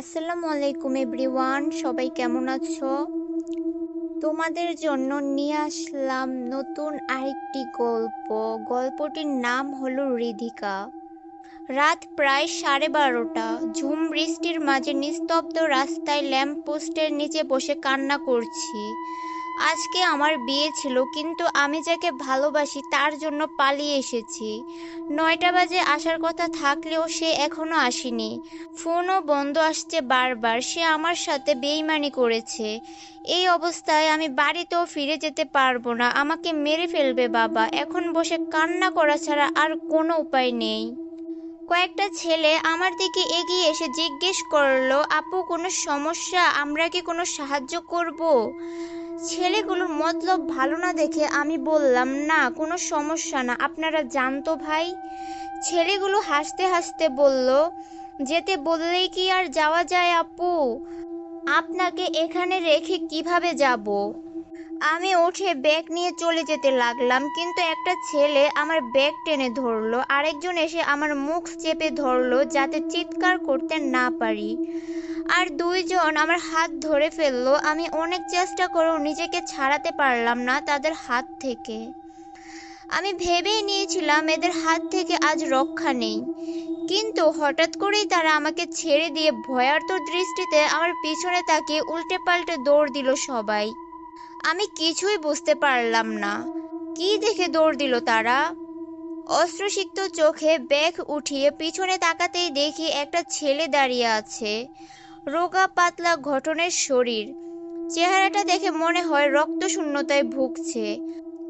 আসসালামু আলাইকুম এভরিওয়ান, সবাই কেমন আছো? তোমাদের জন্য নিয়ে আসলাম নতুন আরেকটি গল্প। গল্পটির নাম হলো রিধিকা রাত প্রায় সাড়ে বারোটা। ঝুম বৃষ্টির মাঝে নিস্তব্ধ রাস্তায় ল্যাম্প পোস্টের নিচে বসে কান্না করছি। আজকে আমার বিয়ে ছিল, কিন্তু আমি যাকে ভালোবাসি তার জন্য পালিয়ে এসেছি। নয়টা বাজে আসার কথা থাকলেও সে এখনও আসেনি। ফোনও বন্ধ আসছে বারবার, সে আমার সাথে বেইমানি করেছে। এই অবস্থায় আমি বাড়িতেও ফিরে যেতে পারব না। আমাকে মেরে ফেলবে বাবা। এখন বসে কান্না করা ছাড়া আর কোনো উপায় নেই। কয়েকটা ছেলে আমার দিকে এগিয়ে এসে জিজ্ঞেস করল, আপু, কোনো সমস্যা? আমরা কি কোনো সাহায্য করব? ছেলেগুলোর মতলব ভালো না দেখে আমি বললাম, না, কোনো সমস্যা না। আপনারা জানতো ভাই? ছেলেগুলো হাসতে হাসতে বলল, যেতে বললেই কি আর যাওয়া যায় আপু? আপনাকে এখানে রেখে কীভাবে যাব? আমি উঠে ব্যাগ নিয়ে চলে যেতে লাগলাম, কিন্তু একটা ছেলে আমার ব্যাগ টেনে ধরলো, আরেকজন এসে আমার মুখ চেপে ধরলো যাতে চিৎকার করতে না পারি। আর দুইজন আমার হাত ধরে ফেলল, আমি অনেক চেষ্টা করেও নিজেকে ছাড়াতে পারলাম না তাদের হাত থেকে। আমি ভেবেই নিয়েছিলাম এদের হাত থেকে আজ রক্ষা নেই, কিন্তু হঠাৎ করেই তারা আমাকে ছেড়ে দিয়ে ভয়ার্ত দৃষ্টিতে আমার পিছনে তাকিয়ে উল্টে পাল্টে দৌড় দিল সবাই। আমি কিছুই বুঝতে পারলাম না। কি দেখে দৌড় দিল তারা? অস্ত্রসিক্ত চোখে ব্যাগ উঠিয়ে পিছনে তাকাতেই দেখি একটা ছেলে দাঁড়িয়ে আছে। রোগা পাতলা ঘটনের শরীর। চেহারাটা দেখে মনে হয় রক্ত শূন্যতায় ভুগছে।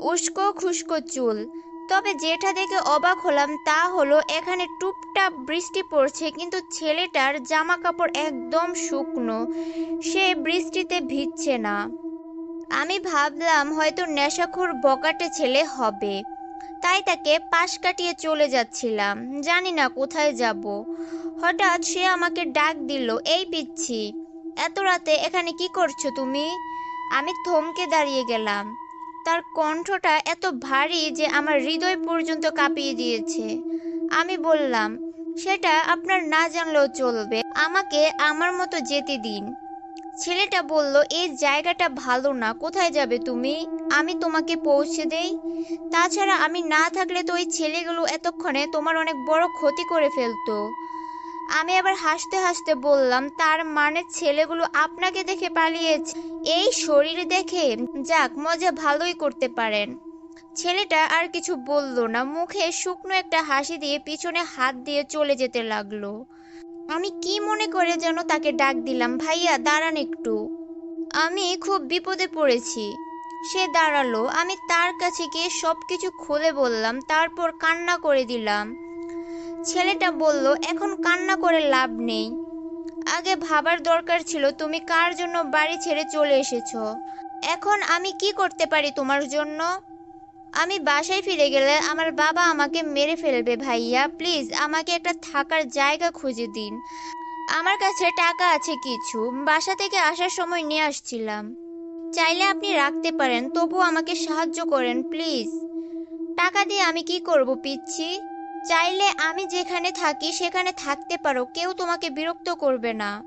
উস্কো খুস্কো চুল। তবে যেটা দেখে অবাক হলাম তা হলো এখানে টুপটাপ বৃষ্টি পড়ছে কিন্তু ছেলেটার জামা কাপড় একদম শুকনো। সে বৃষ্টিতে ভিজছে না। আমি ভাবলাম হয়তো নেশাখোর বকাটে ছেলে হবে। তাই তাকে পাশ কাটিয়ে চলে যাচ্ছিলাম। জানি না কোথায় যাব। হঠাৎ সে আমাকে ডাক দিল, এই পিচ্ছি, এত রাতে এখানে কি করছ তুমি? আমি থমকে দাঁড়িয়ে গেলাম। তার কণ্ঠটা এত ভারী যে আমার হৃদয় পর্যন্ত কাঁপিয়ে দিয়েছে। আমি বললাম, সেটা আপনার না জানলেও চলবে। আমাকে আমার মতো যেতে দিন। ছেলেটা বলল, এই জায়গাটা ভালো না, কোথায় যাবে তুমি? আমি তোমাকে পৌঁছে দেই। তাছাড়া আমি না থাকলে তো ওই ছেলেগুলো এতক্ষণে তোমার অনেক বড় ক্ষতি করে ফেলতো। আমি আবার হাসতে হাসতে বললাম, তার মানে ছেলেগুলো আপনাকে দেখে পালিয়েছে? এই শরীর দেখে? যাক, মজা ভালোই করতে পারেন। ছেলেটা আর কিছু বলল না, মুখে শুকনো একটা হাসি দিয়ে পিছনে হাত দিয়ে চলে যেতে লাগল। আমি কি মনে করে যেন তাকে ডাক দিলাম? ভাইয়া, দাঁড়ান একটু। আমি খুব বিপদে পড়েছি। সে দাঁড়াল। আমি তার কাছে গিয়ে সব কিছু খুলে বললাম, তারপর কান্না করে দিলাম। ছেলেটা বলল, এখন কান্না করে লাভ নেই। আগে ভাবার দরকার ছিল, তুমি কার জন্য বাড়ি ছেড়ে চলে এসেছ? এখন আমি কি করতে পারি তোমার জন্য? আমি বাসায় ফিরে গেলে আমার বাবা আমাকে মেরে ফেলবে ভাইয়া। প্লিজ, আমাকে একটা থাকার জায়গা খুঁজে দিন। আমার কাছে টাকা আছে কিছু। বাসা থেকে আসার সময় নিয়ে আসছিলাম। চাইলে আপনি রাখতে পারেন তবু আমাকে সাহায্য করেন, প্লিজ। টাকা দিয়ে আমি কি করব, পিচ্ছি? চাইলে আমি যেখানে থাকি, সেখানে থাকতে পারো। কেউ তোমাকে বিরক্ত করবে না।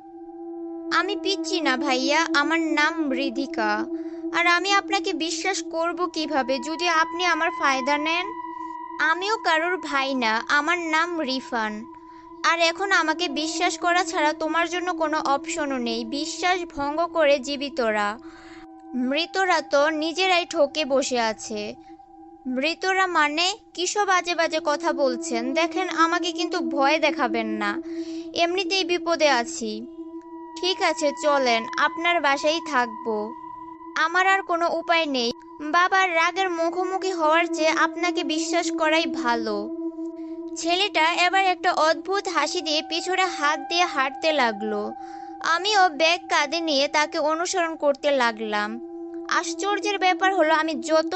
আমি পিচ্ছি না ভাইয়া, আমার নাম মৃদিকা আর আমি আপনাকে বিশ্বাস করব কীভাবে যদি আপনি আমার ফায়দা নেন? আমিও কারোর ভাই না, আমার নাম রিফান। আর এখন আমাকে বিশ্বাস করা ছাড়া তোমার জন্য কোনো অপশনও নেই। বিশ্বাস ভঙ্গ করে জীবিতরা। মৃতরা তো নিজেরাই ঠকে বসে আছে। মৃতরা মানে? কিসব বাজে বাজে কথা বলছেন? দেখেন, আমাকে কিন্তু ভয় দেখাবেন না। এমনিতেই বিপদে আছি। ঠিক আছে, চলেন, আপনার বাসায় থাকব। আমার আর কোনো উপায় নেই। বাবার রাগের মুখোমুখি হওয়ার চেয়ে আপনাকে বিশ্বাস করাই ভালো। ছেলেটা এবার একটা অদ্ভুত হাসি দিয়ে পিছনে হাত দিয়ে হাঁটতে লাগল। আমিও ব্যাগ কাঁধে নিয়ে তাকে অনুসরণ করতে লাগলাম। আশ্চর্যের ব্যাপার হলো, আমি যত